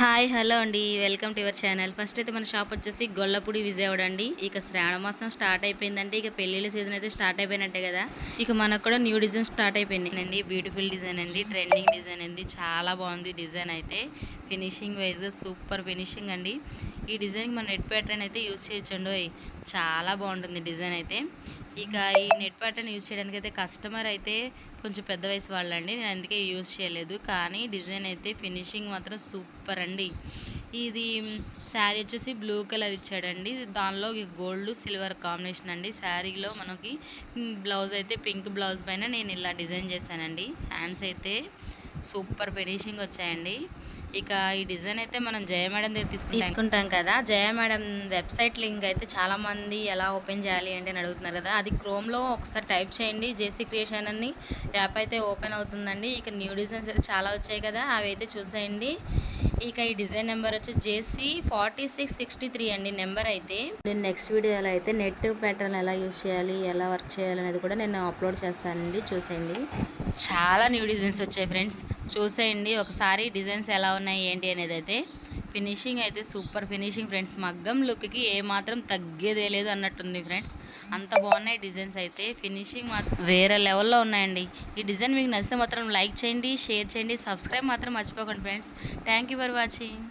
Hi hello అండి. Welcome to your channel. First అయితే మన షాప్ వచ్చేసి గొల్లపూడి విజయవాడ అండి. ఇక శ్రావణ మాసం స్టార్ట్ అయిపోయిందంటే ఇక పెళ్ళిళ్ళ సీజన్ అయితే స్టార్ట్ అయిపోయినట్టే కదా. ఇక మనకు కూడా న్యూ డిజైన్ స్టార్ట్ అయిపోయింది అండి బ్యూటిఫుల్ డిజైన్ అండి ట్రెండింగ్ డిజైన్ అండి. చాలా బాగుంది డిజైన్ అయితే. ఫినిషింగ్ వైజ్ సూపర్ ఫినిషింగ్ అండి. ఈ డిజైన్కి మన నెట్ ప్యాటర్న్ అయితే యూస్ చేయొచ్చండి ఓయ్. చాలా బాగుంటుంది డిజైన్ అయితే. ఇక ఈ నెట్ ప్యాటర్న్ యూజ్ చేయడానికి అయితే కస్టమర్ అయితే కొంచెం పెద్ద వయసు వాళ్ళండి. నేను అందుకే యూస్ చేయలేదు. కానీ డిజైన్ అయితే ఫినిషింగ్ మాత్రం సూపర్ అండి. ఇది శారీ వచ్చేసి బ్లూ కలర్ ఇచ్చాడండి. దానిలో గోల్డ్ సిల్వర్ కాంబినేషన్ అండి. శారీలో మనకి బ్లౌజ్ అయితే పింక్ బ్లౌజ్ పైన నేను ఇలా డిజైన్ చేశానండి. హ్యాండ్స్ అయితే సూపర్ ఫినిషింగ్ వచ్చాయండి. ఇక ఈ డిజైన్ అయితే మనం జయ మేడం దగ్గర తీసుకుంటాం. తీసుకుంటాం కదా. జయ మేడం వెబ్సైట్ లింక్ అయితే చాలామంది ఎలా ఓపెన్ చేయాలి అంటే అని అడుగుతున్నారు కదా. అది క్రోమ్లో ఒకసారి టైప్ చేయండి. జేసీ క్రియేషన్ అని యాప్ అయితే ఓపెన్ అవుతుందండి. ఇక న్యూ డిజైన్స్ అయితే చాలా వచ్చాయి కదా. అవి అయితే చూసేయండి. ఇక ఈ డిజైన్ నెంబర్ వచ్చి JC forty six sixty three అండి నెంబర్ అయితే. నేను నెక్స్ట్ వీడియోలో అయితే నెట్ ప్యాటర్న్ ఎలా యూస్ చేయాలి ఎలా వర్క్ చేయాలి అనేది కూడా నేను అప్లోడ్ చేస్తానండి చూసేయండి. చాలా న్యూ డిజైన్స్ వచ్చాయి ఫ్రెండ్స్. చూసేయండి ఒకసారి డిజైన్స్ ఎలా ఉన్నాయి ఏంటి అనేది అయితే. ఫినిషింగ్ అయితే సూపర్ ఫినిషింగ్ ఫ్రెండ్స్. మగ్గం లుక్కి ఏమాత్రం తగ్గేదే లేదు అన్నట్టుంది ఫ్రెండ్స్. అంత బాగున్నాయి డిజైన్స్ అయితే. ఫినిషింగ్ మాత్రం వేరే లెవెల్లో ఉన్నాయండి. ఈ డిజైన్ మీకు నచ్చితే మాత్రం లైక్ చేయండి షేర్ చేయండి సబ్స్క్రైబ్ మాత్రం మర్చిపోకండి friends. Thank you for watching